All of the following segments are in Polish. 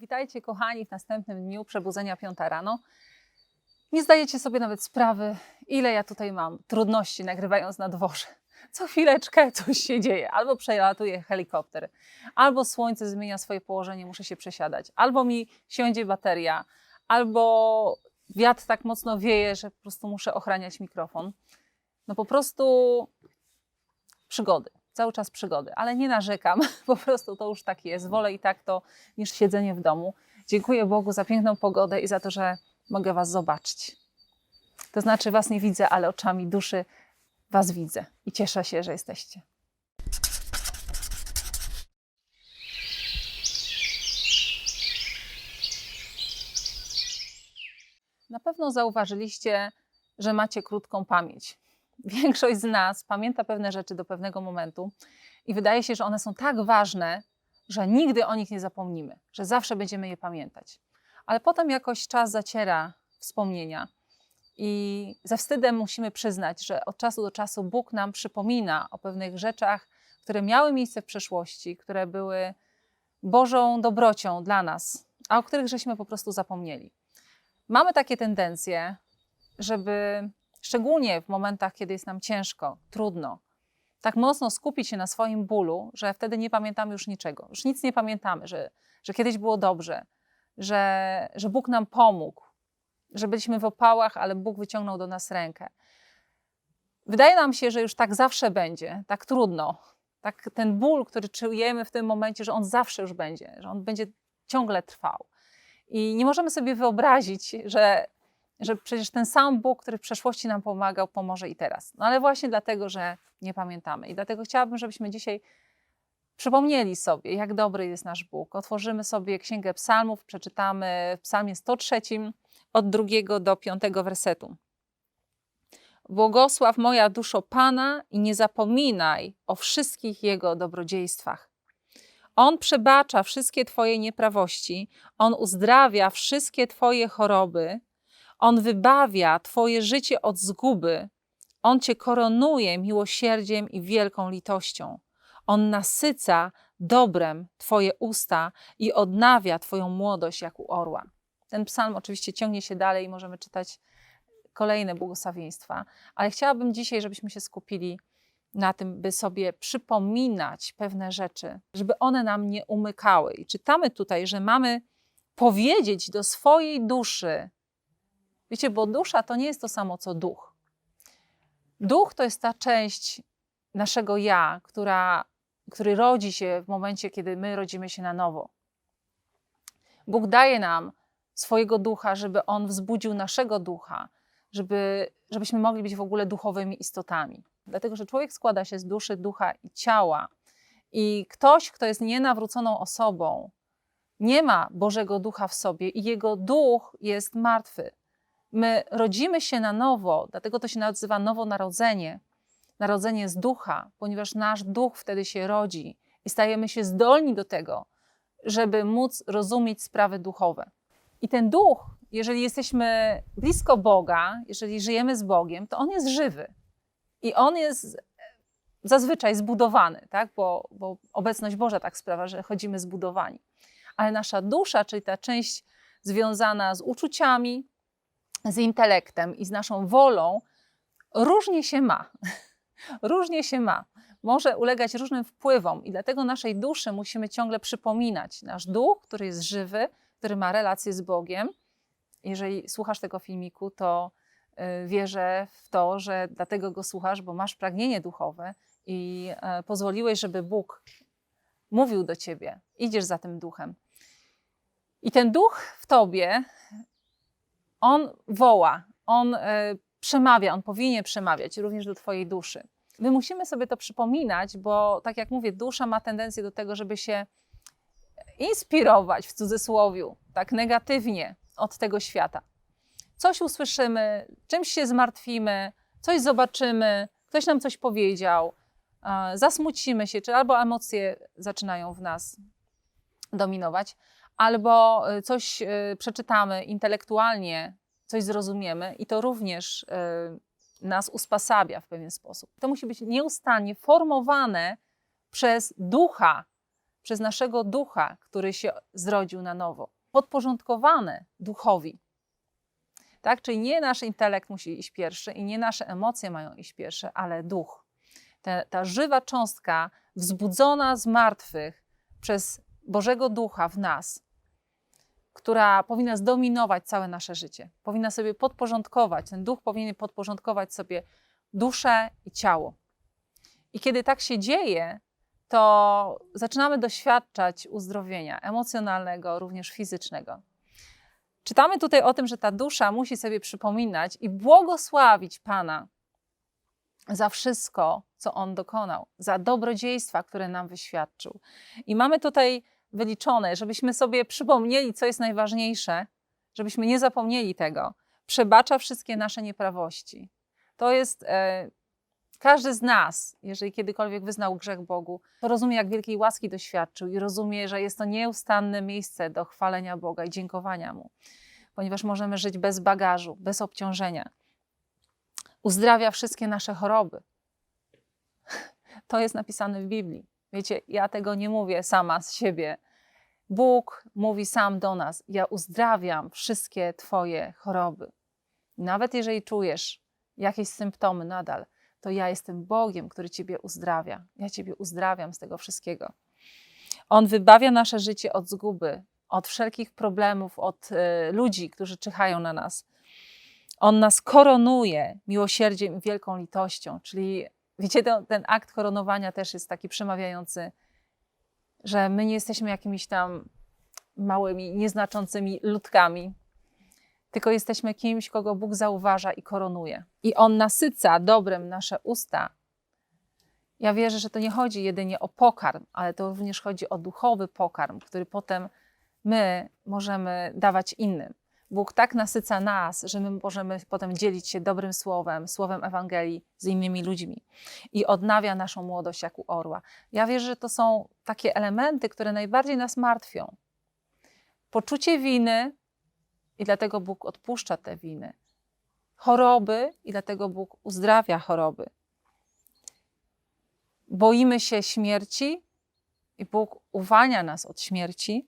Witajcie kochani w następnym dniu przebudzenia piąta rano. Nie zdajecie sobie nawet sprawy, ile ja tutaj mam trudności nagrywając na dworze. Co chwileczkę coś się dzieje. Albo przelatuje helikopter, albo słońce zmienia swoje położenie, muszę się przesiadać, albo mi siądzie bateria, albo wiatr tak mocno wieje, że po prostu muszę ochraniać mikrofon. No po prostu przygody, cały czas przygody, ale nie narzekam, po prostu to już tak jest. Wolę i tak to niż siedzenie w domu. Dziękuję Bogu za piękną pogodę i za to, że mogę Was zobaczyć. To znaczy, Was nie widzę, ale oczami duszy Was widzę i cieszę się, że jesteście. Na pewno zauważyliście, że macie krótką pamięć. Większość z nas pamięta pewne rzeczy do pewnego momentu i wydaje się, że one są tak ważne, że nigdy o nich nie zapomnimy, że zawsze będziemy je pamiętać. Ale potem jakoś czas zaciera wspomnienia i ze wstydem musimy przyznać, że od czasu do czasu Bóg nam przypomina o pewnych rzeczach, które miały miejsce w przeszłości, które były Bożą dobrocią dla nas, a o których żeśmy po prostu zapomnieli. Mamy takie tendencje, żeby szczególnie w momentach, kiedy jest nam ciężko, trudno, tak mocno skupić się na swoim bólu, że wtedy nie pamiętamy już niczego. Już nic nie pamiętamy, że, że kiedyś było dobrze, że, że Bóg nam pomógł, że byliśmy w opałach, ale Bóg wyciągnął do nas rękę. Wydaje nam się, że już tak zawsze będzie, tak trudno. Tak ten ból, który czujemy w tym momencie, że on zawsze już będzie, że on będzie ciągle trwał. I nie możemy sobie wyobrazić, że, że przecież ten sam Bóg, który w przeszłości nam pomagał, pomoże i teraz. No ale właśnie dlatego, że nie pamiętamy. I dlatego chciałabym, żebyśmy dzisiaj przypomnieli sobie, jak dobry jest nasz Bóg. Otworzymy sobie Księgę Psalmów, przeczytamy w Psalmie 103 od drugiego do piątego wersetu. Błogosław moja duszo Pana i nie zapominaj o wszystkich Jego dobrodziejstwach. On przebacza wszystkie Twoje nieprawości, On uzdrawia wszystkie Twoje choroby, On wybawia Twoje życie od zguby, On Cię koronuje miłosierdziem i wielką litością. On nasyca dobrem Twoje usta i odnawia Twoją młodość jak u orła. Ten psalm oczywiście ciągnie się dalej i możemy czytać kolejne błogosławieństwa, ale chciałabym dzisiaj, żebyśmy się skupili na tym, by sobie przypominać pewne rzeczy, żeby one nam nie umykały. I czytamy tutaj, że mamy powiedzieć do swojej duszy, wiecie, bo dusza to nie jest to samo co duch. Duch to jest ta część naszego ja, która, który rodzi się w momencie, kiedy my rodzimy się na nowo. Bóg daje nam swojego ducha, żeby on wzbudził naszego ducha, żeby, żebyśmy mogli być w ogóle duchowymi istotami. Dlatego, że człowiek składa się z duszy, ducha i ciała. I ktoś, kto jest nienawróconą osobą, nie ma Bożego Ducha w sobie i jego duch jest martwy. My rodzimy się na nowo, dlatego to się nazywa nowonarodzenie, narodzenie z ducha, ponieważ nasz duch wtedy się rodzi i stajemy się zdolni do tego, żeby móc rozumieć sprawy duchowe. I ten duch, jeżeli jesteśmy blisko Boga, jeżeli żyjemy z Bogiem, to on jest żywy. I on jest zazwyczaj zbudowany, tak? bo, bo obecność Boża tak sprawia, że chodzimy zbudowani. Ale nasza dusza, czyli ta część związana z uczuciami, z intelektem i z naszą wolą, różnie się ma. różnie się ma. Może ulegać różnym wpływom, i dlatego naszej duszy musimy ciągle przypominać. Nasz duch, który jest żywy, który ma relację z Bogiem. Jeżeli słuchasz tego filmiku, to y, wierzę w to, że dlatego go słuchasz, bo masz pragnienie duchowe i e, pozwoliłeś, żeby Bóg mówił do ciebie. Idziesz za tym duchem. I ten duch w tobie, on woła, on e, przemawia, on powinien przemawiać również do twojej duszy. My musimy sobie to przypominać, bo tak jak mówię, dusza ma tendencję do tego, żeby się inspirować w cudzysłowiu, tak negatywnie od tego świata. Coś usłyszymy, czymś się zmartwimy, coś zobaczymy, ktoś nam coś powiedział, zasmucimy się, czy albo emocje zaczynają w nas dominować, albo e, coś e, przeczytamy intelektualnie, coś zrozumiemy i to również nas uspasabia w pewien sposób. To musi być nieustannie formowane przez ducha, przez naszego ducha, który się zrodził na nowo, podporządkowane duchowi. Tak? Czyli nie nasz intelekt musi iść pierwszy i nie nasze emocje mają iść pierwsze, ale duch. Ta, ta żywa cząstka wzbudzona z martwych przez Bożego Ducha w nas, która powinna zdominować całe nasze życie. Powinna sobie podporządkować, ten duch powinien podporządkować sobie duszę i ciało. I kiedy tak się dzieje, to zaczynamy doświadczać uzdrowienia emocjonalnego, również fizycznego. Czytamy tutaj o tym, że ta dusza musi sobie przypominać i błogosławić Pana za wszystko, co On dokonał, za dobrodziejstwa, które nam wyświadczył. I mamy tutaj wyliczone, żebyśmy sobie przypomnieli, co jest najważniejsze, żebyśmy nie zapomnieli tego. Przebacza wszystkie nasze nieprawości. To jest e, każdy z nas, jeżeli kiedykolwiek wyznał grzech Bogu, to rozumie, jak wielkiej łaski doświadczył i rozumie, że jest to nieustanne miejsce do chwalenia Boga i dziękowania Mu, ponieważ możemy żyć bez bagażu, bez obciążenia. Uzdrawia wszystkie nasze choroby. To jest napisane w Biblii. Wiecie, ja tego nie mówię sama z siebie. Bóg mówi sam do nas: Ja uzdrawiam wszystkie Twoje choroby. Nawet jeżeli czujesz jakieś symptomy nadal, to ja jestem Bogiem, który Ciebie uzdrawia. Ja Ciebie uzdrawiam z tego wszystkiego. On wybawia nasze życie od zguby, od wszelkich problemów, od y, ludzi, którzy czyhają na nas. On nas koronuje miłosierdziem i wielką litością, czyli wiecie, ten, ten akt koronowania też jest taki przemawiający, że my nie jesteśmy jakimiś tam małymi, nieznaczącymi ludkami, tylko jesteśmy kimś, kogo Bóg zauważa i koronuje. I On nasyca dobrem nasze usta. Ja wierzę, że to nie chodzi jedynie o pokarm, ale to również chodzi o duchowy pokarm, który potem my możemy dawać innym. Bóg tak nasyca nas, że my możemy potem dzielić się dobrym słowem, słowem Ewangelii z innymi ludźmi i odnawia naszą młodość jak u orła. Ja wierzę, że to są takie elementy, które najbardziej nas martwią. Poczucie winy, i dlatego Bóg odpuszcza te winy. Choroby i dlatego Bóg uzdrawia choroby. Boimy się śmierci i Bóg uwalnia nas od śmierci.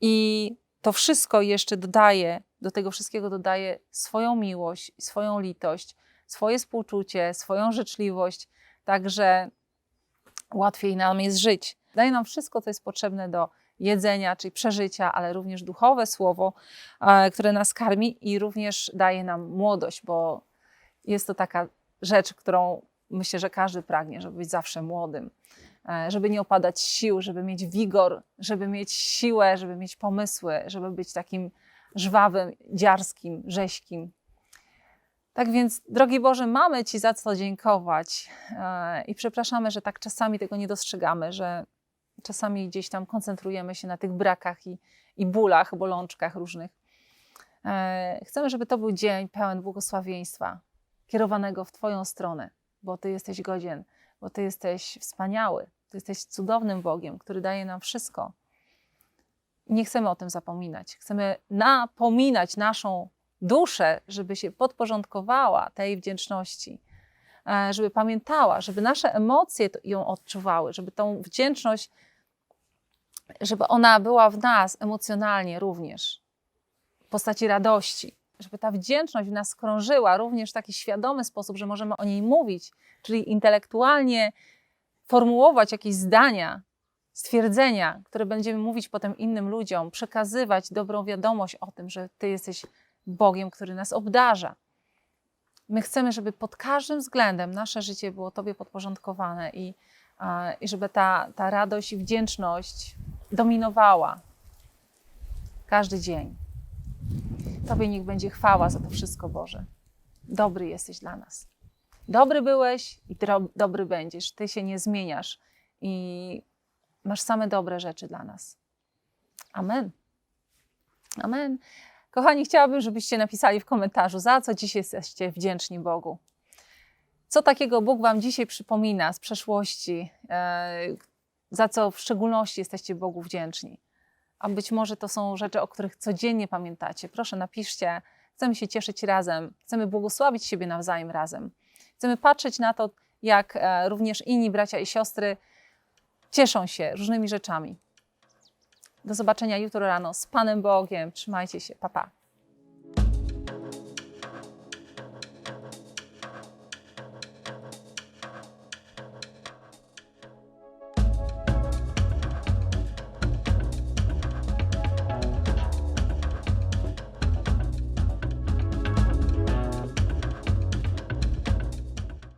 I to wszystko jeszcze dodaje, do tego wszystkiego dodaje swoją miłość, swoją litość, swoje współczucie, swoją życzliwość, także łatwiej nam jest żyć. Daje nam wszystko, co jest potrzebne do jedzenia, czyli przeżycia, ale również duchowe słowo, e, które nas karmi i również daje nam młodość, bo jest to taka rzecz, którą myślę, że każdy pragnie, żeby być zawsze młodym, żeby nie opadać sił, żeby mieć wigor, żeby mieć siłę, żeby mieć pomysły, żeby być takim żwawym, dziarskim, rzeźkim. Tak więc, drogi Boże, mamy Ci za co dziękować e, i przepraszamy, że tak czasami tego nie dostrzegamy, że czasami gdzieś tam koncentrujemy się na tych brakach i, i bólach, bolączkach różnych. E, chcemy, żeby to był dzień pełen błogosławieństwa, kierowanego w Twoją stronę, bo Ty jesteś godzien, bo Ty jesteś wspaniały, Ty jesteś cudownym Bogiem, który daje nam wszystko. Nie chcemy o tym zapominać. Chcemy napominać naszą duszę, żeby się podporządkowała tej wdzięczności, e, żeby pamiętała, żeby nasze emocje ją odczuwały, żeby tą wdzięczność żeby ona była w nas emocjonalnie również, w postaci radości, żeby ta wdzięczność w nas krążyła również w taki świadomy sposób, że możemy o niej mówić, czyli intelektualnie formułować jakieś zdania, stwierdzenia, które będziemy mówić potem innym ludziom, przekazywać dobrą wiadomość o tym, że Ty jesteś Bogiem, który nas obdarza. My chcemy, żeby pod każdym względem nasze życie było Tobie podporządkowane i, i żeby ta, ta radość i wdzięczność dominowała każdy dzień. Tobie niech będzie chwała za to wszystko, Boże. Dobry jesteś dla nas. Dobry byłeś i dobry będziesz. Ty się nie zmieniasz i masz same dobre rzeczy dla nas. Amen. Amen. Kochani, chciałabym, żebyście napisali w komentarzu, za co dziś jesteście wdzięczni Bogu. Co takiego Bóg Wam dzisiaj przypomina z przeszłości, e, za co w szczególności jesteście Bogu wdzięczni. A być może to są rzeczy, o których codziennie pamiętacie. Proszę, napiszcie. Chcemy się cieszyć razem, chcemy błogosławić siebie nawzajem razem. Chcemy patrzeć na to, jak e, również inni bracia i siostry cieszą się różnymi rzeczami. Do zobaczenia jutro rano z Panem Bogiem. Trzymajcie się. Pa, pa.